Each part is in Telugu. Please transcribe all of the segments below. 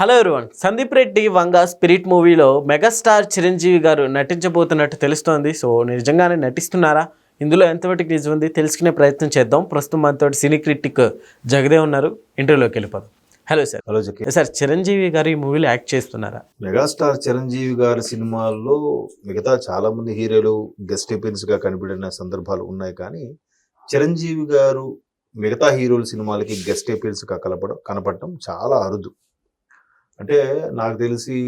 Hello everyone. Sandeep Reddy Vanga Spirit మూవీలో మెగాస్టార్ చిరంజీవి గారు నటించబోతున్నట్టు తెలుస్తోంది. సో నిజంగానే నటిస్తున్నారా? ఇందులో ఎంతవరకు నిజం ఉంది తెలుసుకునే ప్రయత్నం చేద్దాం. ప్రస్తుతం మనతో సినీ క్రిటిక్ జగదే ఉన్నారు. ఇంటర్వ్యూలోకి వెళ్ళిపోదాం. Hello sir. హలో జకి సార్ చిరంజీవి గారు ఈ మూవీలో యాక్ట్ చేస్తున్నారా? మెగాస్టార్ చిరంజీవి గారి సినిమాల్లో మిగతా చాలా మంది హీరోలు గెస్ట్గా కనిపించిన సందర్భాలు ఉన్నాయి కానీ చిరంజీవి గారు మిగతా హీరోల సినిమాలకి గెస్ట్ అపీరెన్స్గా కలపడం కనపడటం చాలా అరుదు. అంటే నాకు తెలిసి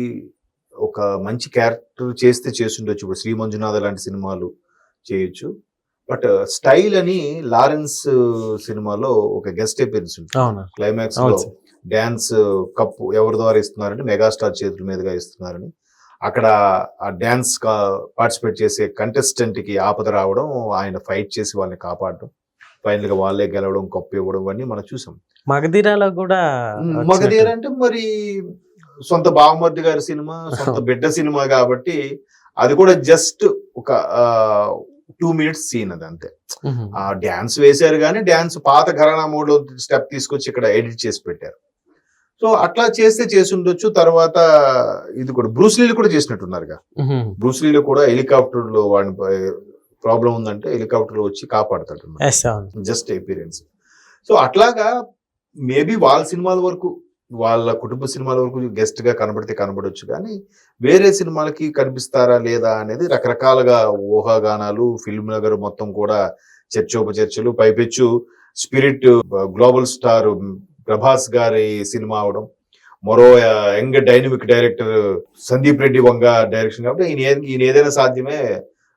ఒక మంచి క్యారెక్టర్ చేస్తే చేస్తుండొచ్చు. ఇప్పుడు శ్రీ మంజునాథ లాంటి సినిమాలు చేయొచ్చు. బట్ స్టైల్ అని లారెన్స్ సినిమాలో ఒక గెస్ట్ అపీరెన్స్ ఉంటుంది. క్లైమాక్స్లో. డ్యాన్స్ కప్పు ఎవరి ద్వారా ఇస్తున్నారంటే మెగాస్టార్ చేతుల మీదుగా ఇస్తున్నారని అక్కడ ఆ డ్యాన్స్ పార్టిసిపేట్ చేసే కంటెస్టెంట్కి ఆపద రావడం ఆయన ఫైట్ చేసి వాళ్ళని కాపాడడం ఫైనల్గా వాళ్ళే గెలవడం కప్పు ఇవ్వడం ఇవన్నీ మనం చూసాం. మగధీరాలో కూడా మగధీర అంటే మరి సొంత బావమర్ది గారి సినిమా సొంత బిడ్డ సినిమా కాబట్టి అది కూడా జస్ట్ ఒక టూ మినిట్స్ సీన్ అది అంతే. ఆ డ్యాన్స్ వేశారు కానీ డ్యాన్స్ పాత ఘరానా మోడ్లో స్టెప్ తీసుకొచ్చి ఇక్కడ ఎడిట్ చేసి పెట్టారు. సో అట్లా చేస్తే చేసి ఉండొచ్చు తర్వాత ఇది కూడా బ్రూస్లీలు కూడా చేసినట్టున్నారుగా. బ్రూస్లీలో కూడా హెలికాప్టర్లో వాడిని ప్రాబ్లం ఉందంటే హెలికాప్టర్లో వచ్చి కాపాడతాడు జస్ట్ ఎపీరియన్స్ సో అట్లాగా మేబీ వాళ్ళ సినిమాల వరకు వాళ్ళ కుటుంబ సినిమాల వరకు గెస్ట్గా కనబడితే కనబడొచ్చు కానీ వేరే సినిమాలకి కనిపిస్తారా లేదా అనేది రకరకాలుగా ఊహాగానాలు ఫిల్మ్ నగర్ మొత్తం కూడా చర్చోపచర్చలు పైపెచ్చు స్పిరిట్ గ్లోబల్ స్టార్ ప్రభాస్ గారి సినిమా అవడం మరో young dynamic director Sandeep Reddy Vanga direction కాబట్టి ఈయన ఈయన ఏదైనా సాధ్యమే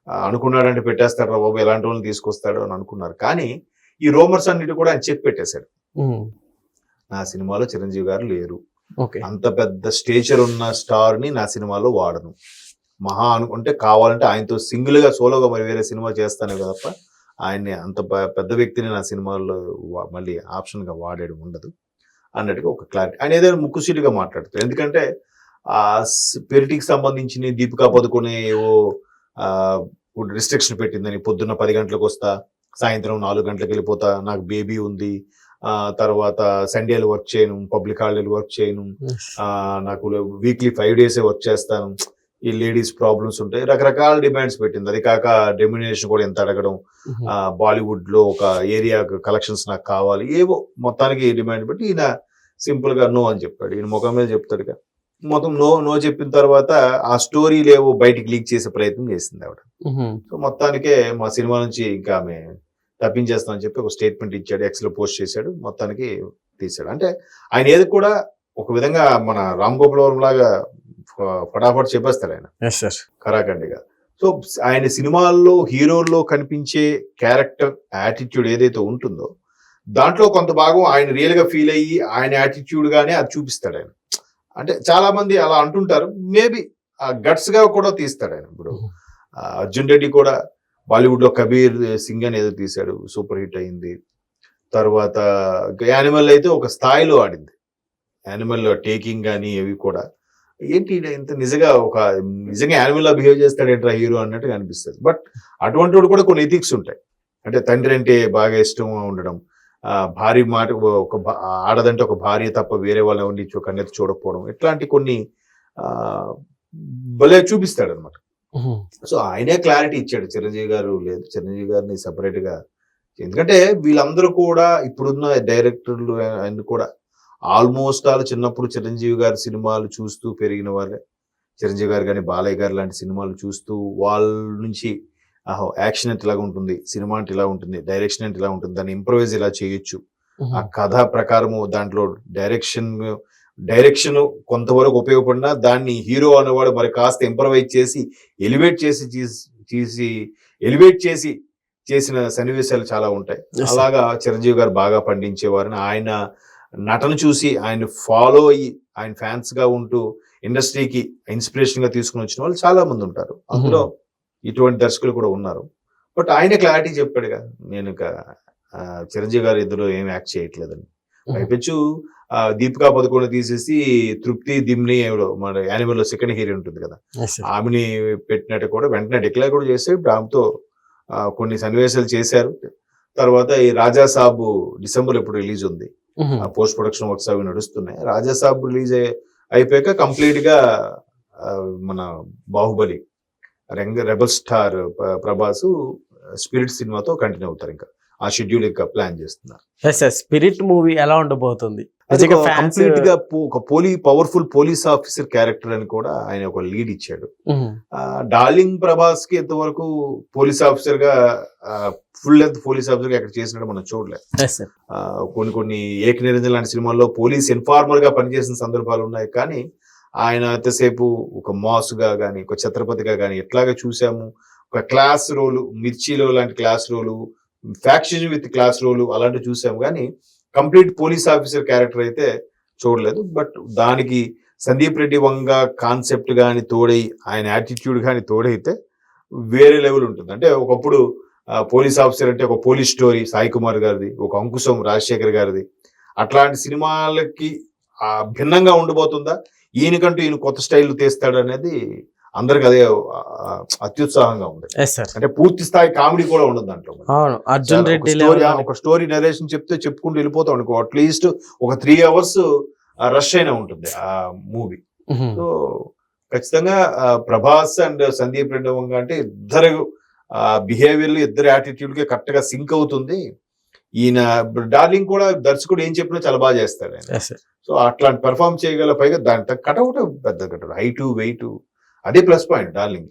అనుకున్నాడంటే పెట్టేస్తాడు రా బాబు ఎలాంటి వాళ్ళని తీసుకొస్తాడు అని అనుకున్నారు. కానీ ఈ రోమర్స్ అన్నిటి కూడా ఆయన చెప్పి పెట్టేశాడు. నా సినిమాలో చిరంజీవి గారు లేరు. ఓకే. అంత పెద్ద స్టేచర్ ఉన్న స్టార్ని నా సినిమాలో వాడను. మహా అనుకుంటే కావాలంటే ఆయనతో సింగిల్గా సోలోగా మరి వేరే సినిమా చేస్తానే తప్ప ఆయన్ని అంత పెద్ద వ్యక్తిని నా సినిమాల్లో మళ్ళీ ఆప్షన్గా వాడేది ఉండదు అన్నట్టుగా ఒక క్లారిటీ. ఆయన ఏదైనా ముక్కుసీటుగా మాట్లాడతారు ఎందుకంటే ఆ పెరిటికి సంబంధించిన దీపికా పదుకునే ఏవో రిస్ట్రిక్షన్ పెట్టిందని పొద్దున్న పది గంటలకు వస్తా సాయంత్రం నాలుగు గంటలకు వెళ్ళిపోతా నాకు బేబీ ఉంది తర్వాత సండేలు వర్క్ చేయను పబ్లిక్ హాలిడేలు వర్క్ చేయను. ఆ నాకు వీక్లీ ఫైవ్ డేసే వర్క్ చేస్తాను. ఈ లేడీస్ ప్రాబ్లమ్స్ ఉంటాయి రకరకాల డిమాండ్స్ పెట్టింది. అది కాక డెమ్యునేషన్ కూడా ఎంత అడగడం. బాలీవుడ్లో ఒక ఏరియా కలెక్షన్స్ నాకు కావాలి. ఏవో మొత్తానికి డిమాండ్ పెట్టి ఈయన సింపుల్గా నో అని చెప్పాడు. ఈయన ముఖం మీద చెప్తాడుగా. మొత్తం నో నో చెప్పిన తర్వాత ఆ స్టోరీలు ఏవో బయటికి లీక్ చేసే ప్రయత్నం చేసింది ఆవిడ. సో మొత్తానికే మా సినిమా నుంచి ఇంకా ఆమె తప్పించేస్తామని చెప్పి ఒక స్టేట్మెంట్ ఇచ్చాడు ఎక్స్లో పోస్ట్ చేశాడు మొత్తానికి తీశాడు. అంటే ఆయన ఏది కూడా ఒక విధంగా మన రామ్ గోపాల్ వర్మ లాగా ఫటాఫట్ చెప్పేస్తాడు ఆయన. కరాఖండిగా. సో ఆయన సినిమాల్లో హీరోల్లో కనిపించే క్యారెక్టర్ యాటిట్యూడ్ ఏదైతే ఉంటుందో దాంట్లో కొంత భాగం ఆయన రియల్గా ఫీల్ అయ్యి ఆయన యాటిట్యూడ్ గానే అది చూపిస్తాడు ఆయన. అంటే చాలా మంది అలా అంటుంటారు. మేబీ ఆ గట్స్గా కూడా తీస్తాడు ఆయన. ఇప్పుడు అర్జున్ రెడ్డి కూడా బాలీవుడ్లో కబీర్ సింగ్ అని ఏదో తీశాడు సూపర్ హిట్ అయింది. తర్వాత యానిమల్ అయితే ఒక స్థాయిలో ఆడింది. యానిమల్ టేకింగ్ కానీ అవి కూడా. ఏంటి ఇంత నిజంగా ఒక నిజంగా యానిమల్లా బిహేవ్ చేస్తాడేంట్రా హీరో అన్నట్టుగా అనిపిస్తుంది. బట్ అటువంటి వాడు కూడా కొన్ని ఎథిక్స్ ఉంటాయి. అంటే తండ్రి అంటే బాగా ఇష్టం ఉండడం భార్య మాట ఒక భా- ఆడదంటే ఒక భార్య తప్ప వేరే వాళ్ళు ఎవరిని చూ- కన్నెత్తి చూడకపోవడం ఇట్లాంటి కొన్ని భలే చూపిస్తాడు అనమాట సో ఆయనే క్లారిటీ ఇచ్చాడు. చిరంజీవి గారు లేదు. చిరంజీవి గారిని separate గా ఎందుకంటే వీళ్ళందరూ కూడా ఇప్పుడున్న డైరెక్టర్లు ఆయన కూడా ఆల్మోస్ట్ ఆల్ చిన్నప్పుడు చిరంజీవి గారి సినిమాలు చూస్తూ పెరిగిన వాళ్ళే. చిరంజీవి గారు కానీ బాలయ్య గారు లాంటి సినిమాలు చూస్తూ వాళ్ళ నుంచి ఆహో యాక్షన్ అంటే ఇలా ఉంటుంది. సినిమా అంటే ఇలా ఉంటుంది. డైరెక్షన్ అంటే ఇలా ఉంటుంది. దాన్ని ఇంప్రవైజ్ ఇలా చేయొచ్చు. ఆ. కథ ప్రకారము దాంట్లో డైరెక్షన్ డైరెక్షన్ కొంతవరకు ఉపయోగపడినా దాన్ని హీరో అనేవాడు మరి కాస్త ఇంప్రవైజ్ చేసి ఎలివేట్ చేసి తీసి ఎలివేట్ చేసి చేసిన సన్నివేశాలు చాలా ఉంటాయి. అలాగా చిరంజీవి గారు బాగా పండించేవారని ఆయన నటన చూసి ఆయన ఫాలో అయ్యి ఆయన ఫ్యాన్స్గా ఉంటూ ఇండస్ట్రీకి ఇన్స్పిరేషన్గా తీసుకుని వచ్చిన వాళ్ళు చాలా మంది ఉంటారు. అందులో ఇటువంటి దర్శకులు కూడా ఉన్నారు. బట్ ఆయన క్లారిటీ చెప్పాడుగా నేను ఇక చిరంజీవి గారు ఇద్దరు ఏం యాక్ట్ చేయట్లేదని. పైపెచ్చు దీపికా పదుకొని తీసేసి తృప్తి దిమ్ని మన యానిమల్లో సెకండ్ హీరో ఉంటుంది కదా. ఆమెని పెట్టినట్టు కూడా వెంటనే డిక్లేర్ కూడా చేసి ఇప్పుడు ఆమెతో కొన్ని సన్నివేశాలు చేశారు. తర్వాత ఈ రాజా సాబు డిసెంబర్ ఇప్పుడు రిలీజ్ ఉంది. పోస్ట్ ప్రొడక్షన్ వర్క్స్ అవి నడుస్తున్నాయి. రాజా సాబ్ రిలీజ్ అయిపోయాక కంప్లీట్గా మన బాహుబలి రంగ రెబల్ స్టార్ ప్రభాస్ స్పిరిట్ సినిమాతో కంటిన్యూ అవుతారు ఇంకా. ఆ షెడ్యూల్ ఇంకా ప్లాన్ చేస్తున్నారు. స్పిరిట్ మూవీ ఎలా ఉండబోతుంది? కంప్లీట్గా ఒక పోలీ పవర్ఫుల్ పోలీస్ ఆఫీసర్ క్యారెక్టర్ అని కూడా ఆయన ఒక లీడ్ ఇచ్చాడు. డార్లింగ్ ప్రభాస్కి ఇంతవరకు పోలీస్ ఆఫీసర్గా ఫుల్ లెంత్ పోలీస్ ఆఫీసర్గా ఎక్కడ చేసినట్టు మనం చూడలేదు కొన్ని కొన్ని ఏక నిరంజన్ లాంటి సినిమాల్లో పోలీస్ ఇన్ఫార్మర్గా పనిచేసిన సందర్భాలు ఉన్నాయి. కానీ ఆయన ఎంతసేపు ఒక మాస్గా గాని ఒక ఛత్రపతిగా గాని ఎట్లాగా చూసాము? ఒక క్లాస్ రోలు మిర్చిలో లాంటి class role faction with class role అలాంటివి చూసాము. కానీ కంప్లీట్ పోలీస్ ఆఫీసర్ క్యారెక్టర్ అయితే చూడలేదు. బట్ దానికి సందీప్ రెడ్డి వంగ కాన్సెప్ట్ కానీ తోడై ఆయన యాటిట్యూడ్ కానీ తోడైతే వేరే లెవెల్ ఉంటుంది. అంటే ఒకప్పుడు పోలీస్ ఆఫీసర్ అంటే ఒక పోలీస్ స్టోరీ సాయి కుమార్ గారిది ఒక అంకుశం రాజశేఖర్ గారిది. అట్లాంటి సినిమాలకి భిన్నంగా ఉండబోతుందా? ఈయనకంటూ ఈయన కొత్త స్టైల్ తీస్తాడు అనేది అందరికి అదే అత్యుత్సాహంగా ఉంది అంటే పూర్తి స్థాయి కామెడీ కూడా ఉండదు దాంట్లో అవును. అర్జున్ ఒక రెడ్డి ఒక స్టోరీ నరేషన్ చెప్తే చెప్పుకుంటూ వెళ్ళిపోతాం అనుకో అట్లీస్ట్ ఒక త్రీ అవర్స్ రష్ అయినా ఉంటుంది ఆ మూవీ. సో ఖచ్చితంగా ప్రభాస్ అండ్ సందీప్ రెడ్డి అంటే ఇద్దరు బిహేవియర్ ఇద్దరు యాటిట్యూడ్కి కరెక్ట్గా సింక్ అవుతుంది. ఈయన డార్లింగ్ కూడా దర్శకుడు ఏం చెప్పినా చాలా బాగా చేస్తాడు సో అట్లాంటి పెర్ఫామ్ చేయగల పైగా దాని కటౌట్ పెద్ద కటౌట్ హైట్ వెయిట్ అదే ప్లస్ పాయింట్ డార్లింగ్.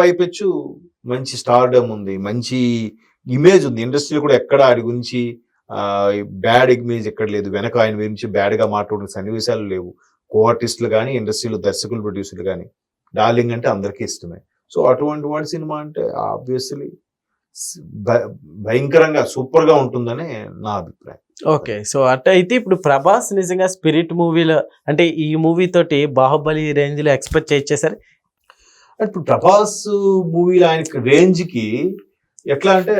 పైపెచ్చు మంచి స్టార్డమ్ ఉంది మంచి ఇమేజ్ ఉంది. ఇండస్ట్రీలో కూడా ఎక్కడ ఆడి గురించి బ్యాడ్ ఇమేజ్ ఎక్కడ లేదు. వెనక ఆయన గురించి బ్యాడ్గా మాట్లాడిన సన్నివేశాలు లేవు. కో ఆర్టిస్టులు కానీ ఇండస్ట్రీలో దర్శకులు ప్రొడ్యూసర్లు కానీ డార్లింగ్ అంటే అందరికీ ఇష్టమే. సో అటువంటి వాడి సినిమా అంటే ఆబ్వియస్లీ భయంకరంగా సూపర్గా ఉంటుందని నా అభిప్రాయం. ఓకే. సో అట్ట అయితే ఇప్పుడు ప్రభాస్ నిజంగా స్పిరిట్ మూవీలో అంటే ఈ మూవీ తోటి బాహుబలి రేంజ్లో ఎక్స్పెక్ట్ అంటే ఇప్పుడు ప్రభాస్ మూవీ ఆయనకి రేంజ్కి ఎట్లా అంటే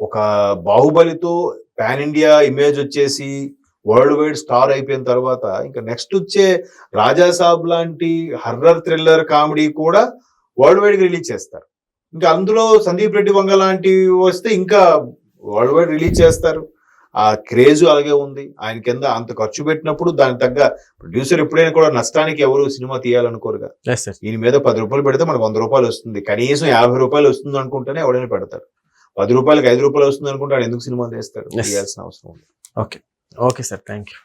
ఒక బాహుబలితో పాన్ ఇండియా ఇమేజ్ వచ్చేసి వరల్డ్ వైడ్ స్టార్ అయిపోయిన తర్వాత ఇంకా నెక్స్ట్ వచ్చే రాజా సాబ్ లాంటి హర్రర్ థ్రిల్లర్ కామెడీ కూడా వరల్డ్ వైడ్ రిలీజ్ చేస్తారు. ఇంకా అందులో సందీప్ రెడ్డి వంగ లాంటివి వస్తే ఇంకా వరల్డ్ వైడ్ రిలీజ్ చేస్తారు. ఆ క్రేజ్ అలాగే ఉంది. ఆయన కింద అంత ఖర్చు పెట్టినప్పుడు దానికి తగ్గ ప్రొడ్యూసర్ ఎప్పుడైనా కూడా నష్టానికి ఎవరు సినిమా తీయాలనుకోరుగా. దీని మీద పది రూపాయలు పెడితే మనకు వంద రూపాయలు వస్తుంది. కనీసం యాభై రూపాయలు వస్తుంది అనుకుంటేనే ఎవడైనా పెడతారు. పది రూపాయలకి ఐదు రూపాయలు వస్తుంది అనుకుంటే ఎందుకు సినిమా తీస్తాడు? Yes. తీయాల్సిన అవసరం ఉంది. Okay okay sir thank you